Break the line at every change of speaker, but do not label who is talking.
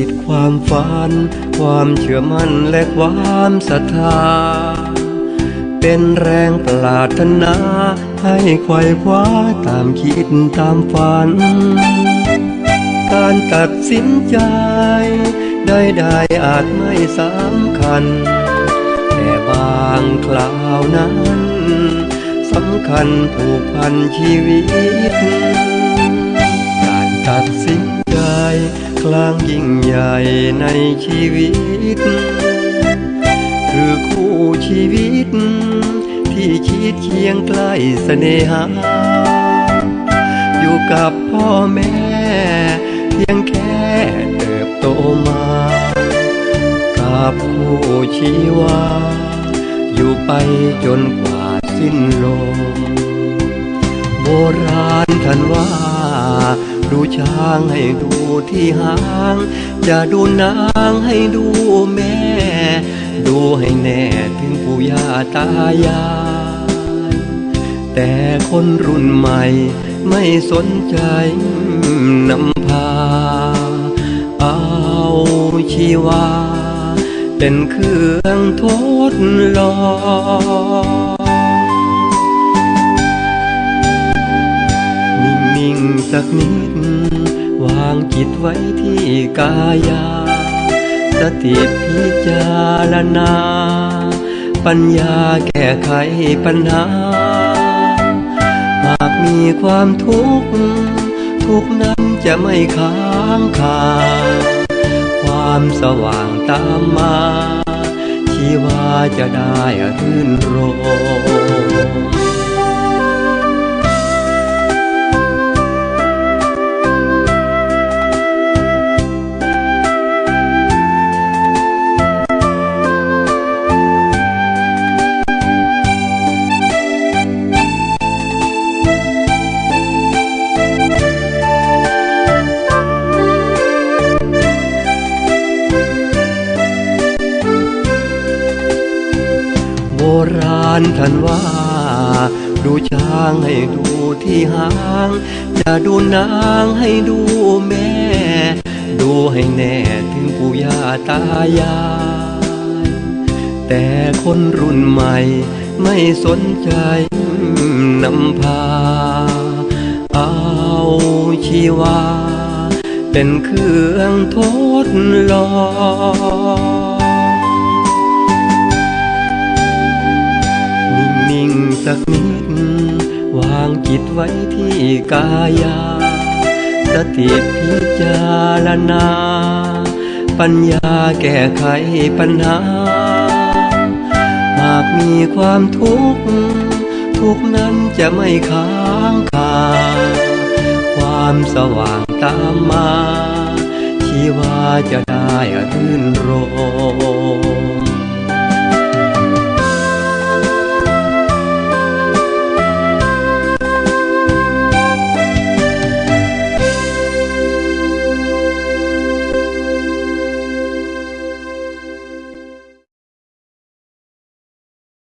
ีดความฝัน ความเชื่อมั่นและความศรัทธา เป็นแรงปรารถนา ให้ไขว่คว้าตามคิดตามฝัน การตัดสินใจ ได้ได้อาจไม่สำคัญ แต่บางคราวนั้นสำคัญผูกพันชีวิต การตัดสิน ลางยิ่งใหญ่ในชีวิต คือคู่ชีวิต ที่คิดเคียงใกล้เสน่หา อยู่กับพ่อแม่ เพียงแค่เติบโตมา กับคู่ชีวา อยู่ไปจนกว่าสิ้นลมโบราณท่านว่า ช้างให้ดูที่หาง จะดูนางให้ดูแม่ ดูให้แน่ถึงปู่ย่าตายาย แต่คนรุ่นใหม่ไม่สนใจนำพา เอาชีวา เป็นเครื่องทดลองนิ่งๆสักนิดางจิตไว้ที่กายา สติพิจารณา ปัญญาแก้ไขปัญหา หากมีความทุกข์ ทุกนั้นจะไม่ค้างคา ความสว่างตามมาชีวาจะได้รื่นรม ราณท่านว่า ดูช้างให้ดูที่หาง จะดูนางให้ดูแม่ ดูให้แน่ถึงปู่ย่าตายาย แต่คนรุ่นใหม่ไม่สนใจนำพา เอาชีวา เป็นเครื่องทดลอง สักนิด วางจิตไว้ที่กายา สติพิจารณา ปัญญาแก้ไขปัญหา หากมีความทุกข์ ทุกนั้นจะไม่ค้างคา ความสว่างตามมาชีวาจะได้รื่นรม